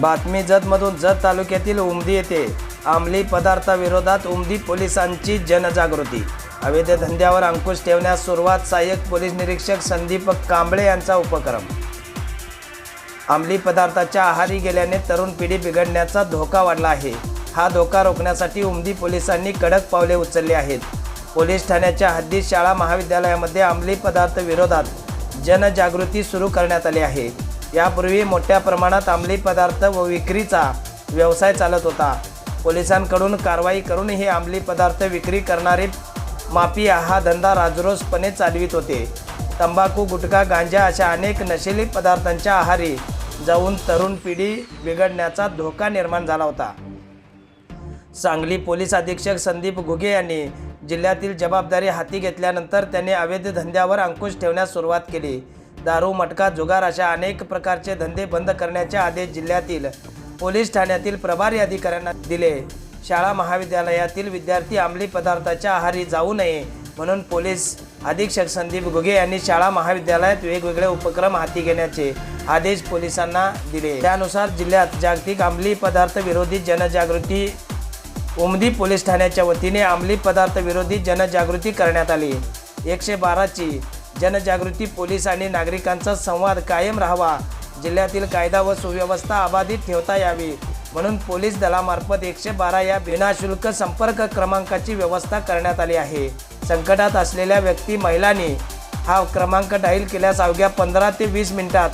बातमी जतमधून जत तालुक्यातील उमदी येथे अंमली पदार्थाविरोधात उमदी पोलिसांची जनजागृती. अवैध धंद्यावर अंकुश ठेवण्यास सुरुवात सहाय्यक पोलीस निरीक्षक संदीप कांबळे यांचा उपक्रम. अंमली पदार्थाच्या आहारी गेल्याने तरुण पिढी बिघडण्याचा धोका वाढला आहे. हा धोका रोखण्यासाठी उमदी पोलिसांनी कडक पावले उचलली आहेत. पोलीस ठाण्याच्या हद्दीत शाळा महाविद्यालयामध्ये अंमली पदार्थ विरोधात जनजागृती सुरू करण्यात आली आहे. यापूर्वी मोठ्या प्रमाणात अंमली पदार्थ व विक्रीचा व्यवसाय चालत होता. पोलिसांकडून कारवाई करून हे अंमली पदार्थ विक्री करणारे माफिया हा धंदा राजरोसपणे चालवित होते. तंबाखू गुटखा गांजा अशा अनेक नशिली पदार्थांच्या आहारी जाऊन तरुण पिढी बिघडण्याचा धोका निर्माण झाला होता. सांगली पोलीस अधीक्षक संदीप घुगे यांनी जिल्ह्यातील जबाबदारी हाती घेतल्यानंतर त्यांनी अवैध धंद्यावर अंकुश ठेवण्यास सुरुवात केली. दारू मटका जुगार अशा अनेक प्रकारचे धंदे बंद करण्याचे आदेश जिल्ह्यातील पोलीस ठाण्यातील प्रभारी अधिकाऱ्यांना दिले. शाळा महाविद्यालयातील विद्यार्थी अंमली पदार्थाच्या आहारी जाऊ नये म्हणून पोलीस अधीक्षक संदीप घुगे यांनी शाळा महाविद्यालयात वेगवेगळे उपक्रम हाती घेण्याचे आदेश पोलिसांना दिले. त्यानुसार जिल्ह्यात जागतिक अंमली पदार्थ विरोधी जनजागृती उमदी पोलीस ठाण्याच्या वतीने अंमली पदार्थ विरोधी जनजागृती करण्यात आली. एकशे बाराची जनजागृती पोलीस आणि नागरिकांचा संवाद कायम राहावा. जिल्ह्यातील कायदा व सुव्यवस्था अबाधित ठेवता यावी. म्हणून पोलीस दलामार्फत एकशे बारा या विनाशुल्क संपर्क क्रमांकाची व्यवस्था करण्यात आली आहे. संकटात असलेल्या व्यक्ती महिलांनी हा क्रमांक डाईल केल्यास अवघ्या पंधरा ते वीस मिनिटात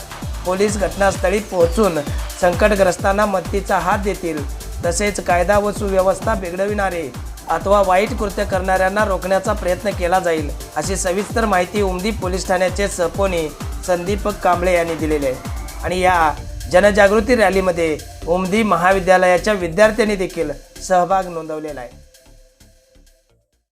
पोलीस घटनास्थळी पोहोचून संकटग्रस्तांना मदतीचा हात देतील. तसेच कायदा व सुव्यवस्था बिघडविणारे अथवा वाईट कृत्य करणाऱ्यांना रोखण्याचा प्रयत्न केला जाईल अशी सविस्तर माहिती उमदी पोलीस ठाण्याचे सपोनी संदीप कांबळे यांनी दिलेली आहे. आणि या जनजागृती रॅलीमध्ये उमदी महाविद्यालयाच्या विद्यार्थ्यांनी देखील सहभाग नोंदवलेला आहे.